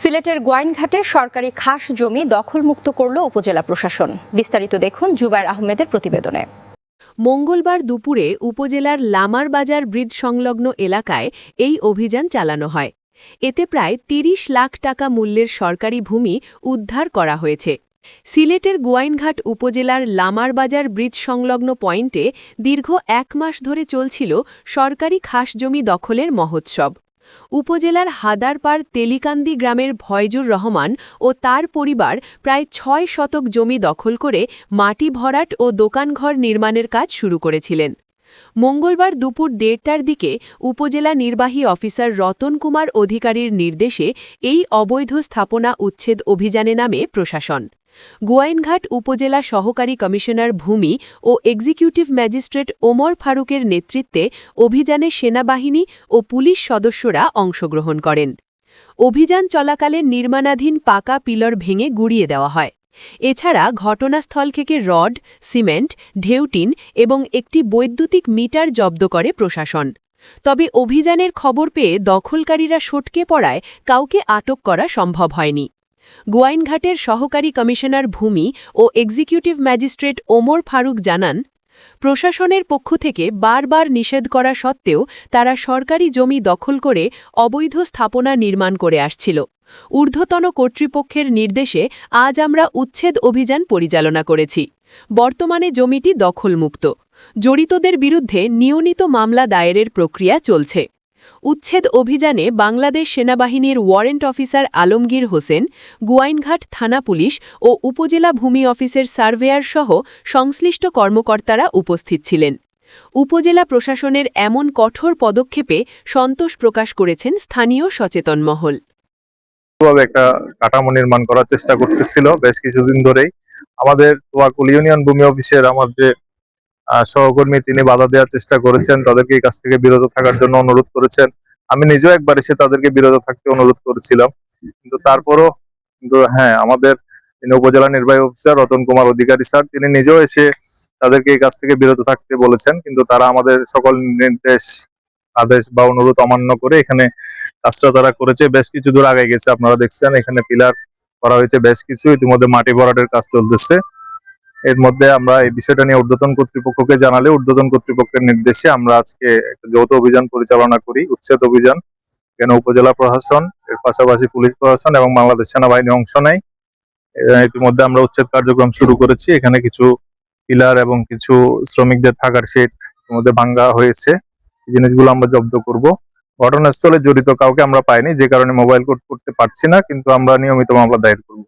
সিলেটের গোয়াইনঘাটে সরকারি খাস জমি দখলমুক্ত করল উপজেলা প্রশাসন। বিস্তারিত দেখুন জুবাইর আহমেদের প্রতিবেদনে। মঙ্গলবার দুপুরে উপজেলার লামার বাজার ব্রিজ সংলগ্ন এলাকায় এই অভিযান চালানো হয়। এতে প্রায় ৩০ লাখ টাকা মূল্যের সরকারি ভূমি উদ্ধার করা হয়েছে। সিলেটের গোয়াইনঘাট উপজেলার লামার বাজার ব্রিজ সংলগ্ন পয়েন্টে দীর্ঘ এক মাস ধরে চলছিল সরকারি খাস জমি দখলের মহোৎসব। উপজেলার হাদারপাড় তেলিকান্দি গ্রামের ভয়জুর রহমান ও তার পরিবার প্রায় ছয় শতক জমি দখল করে মাটি ভরাট ও দোকানঘর নির্মাণের কাজ শুরু করেছিলেন। মঙ্গলবার দুপুর দেড়টার দিকে উপজেলা নির্বাহী অফিসার রতন কুমার অধিকারীর নির্দেশে এই অবৈধ স্থাপনা উচ্ছেদ অভিযানে নামে প্রশাসন। গোয়াইনঘাট উপজেলা সহকারী কমিশনার ভূমি ও এক্সিকিউটিভ ম্যাজিস্ট্রেট ওমর ফারুকের নেতৃত্বে অভিযানে সেনাবাহিনী ও পুলিশ সদস্যরা অংশগ্রহণ করেন। অভিযান চলাকালে নির্মাণাধীন পাকা পিলর ভেঙে গুড়িয়ে দেওয়া হয়। এছাড়া ঘটনাস্থল থেকে রড, সিমেন্ট, ঢেউটিন এবং একটি বৈদ্যুতিক মিটার জব্দ করে প্রশাসন। তবে অভিযানের খবর পেয়ে দখলকারীরা সটকে পড়ায় কাউকে আটক করা সম্ভব হয়নি। গোয়াইনঘাটের সহকারী কমিশনার ভূমি ও এক্সিকিউটিভ ম্যাজিস্ট্রেট ওমর ফারুক জানান, প্রশাসনের পক্ষ থেকে বারবার নিষেধ করা সত্ত্বেও তারা সরকারি জমি দখল করে অবৈধ স্থাপনা নির্মাণ করে আসছিল। ঊর্ধ্বতন কর্তৃপক্ষের নির্দেশে আজ আমরা উচ্ছেদ অভিযান পরিচালনা করেছি। বর্তমানে জমিটি দখলমুক্ত। জড়িতদের বিরুদ্ধে নিয়মিত মামলা দায়েরের প্রক্রিয়া চলছে। উচ্ছেদ অভিযানে বাংলাদেশ সেনাবাহিনীর ওয়ারেন্ট অফিসার আলমগীর হোসেন, গুয়াইনঘাট থানা পুলিশ ও উপজেলা ভূমি অফিসের সার্ভেয়ার সহ সংশ্লিষ্ট কর্মকর্তারা উপস্থিত ছিলেন। উপজেলা প্রশাসনের এমন কঠোর পদক্ষেপে সন্তোষ প্রকাশ করেছেন স্থানীয় সচেতন মহল। একটা কাঠামো নির্মাণ করার চেষ্টা করতেছিল বেশ কিছুদিন ধরেই। আমাদের ইউনিয়ন ভূমি অফিসের আমার যে সহকর্মী তিনি বাধা দেওয়ার চেষ্টা করেছেন, তাদেরকে এই কাছ থেকে বিরত থাকার জন্য অনুরোধ করেছেন। আমি নিজেও একবার এসে তাদেরকে বিরত থাকতে অনুরোধ করেছিলাম। কিন্তু তারপরও, কিন্তু হ্যাঁ আমাদের উপজেলা নির্বাহী অফিসার রতন কুমার অধিকারী স্যার, তিনি নিজেও এসে তাদেরকে এই কাছ থেকে বিরত থাকতে বলেছেন। কিন্তু তারা আমাদের সকল নির্দেশ, আদেশ বা অনুরোধ অমান্য করে এখানে কাজটা তারা করেছে। বেশ কিছু দূর আগে গেছে, আপনারা দেখছেন, এখানে পিলার করা হয়েছে, বেশ কিছু। ইতিমধ্যে মাটি ভরাটের কাজ চলতেছে। এর মধ্যে আমরা এই বিষয়টা নিয়ে ঊর্ধ্বতন কর্তৃপক্ষকে জানালে ঊর্ধ্বতন কর্তৃপক্ষের নির্দেশে আমরা আজকে একটা যৌথ অভিযান পরিচালনা করি, উচ্ছেদ অভিযান এখানে উপজেলা প্রশাসন, এর পাশাপাশি পুলিশ প্রশাসন এবং বাংলাদেশ সেনাবাহিনী অংশ নেয়। ইতিমধ্যে আমরা উচ্ছেদ কার্যক্রম শুরু করেছি, এখানে কিছু পিলার এবং কিছু শ্রমিকদের থাকার শেড ইতিমধ্যে ভাঙ্গা হয়েছে। এই জিনিসগুলো আমরা জব্দ করব। ঘটনাস্থলে জড়িত কাউকে আমরা পাইনি, যে কারণে মোবাইল কোড করতে পারছি না, কিন্তু আমরা নিয়মিত মামলা দায়ের করব।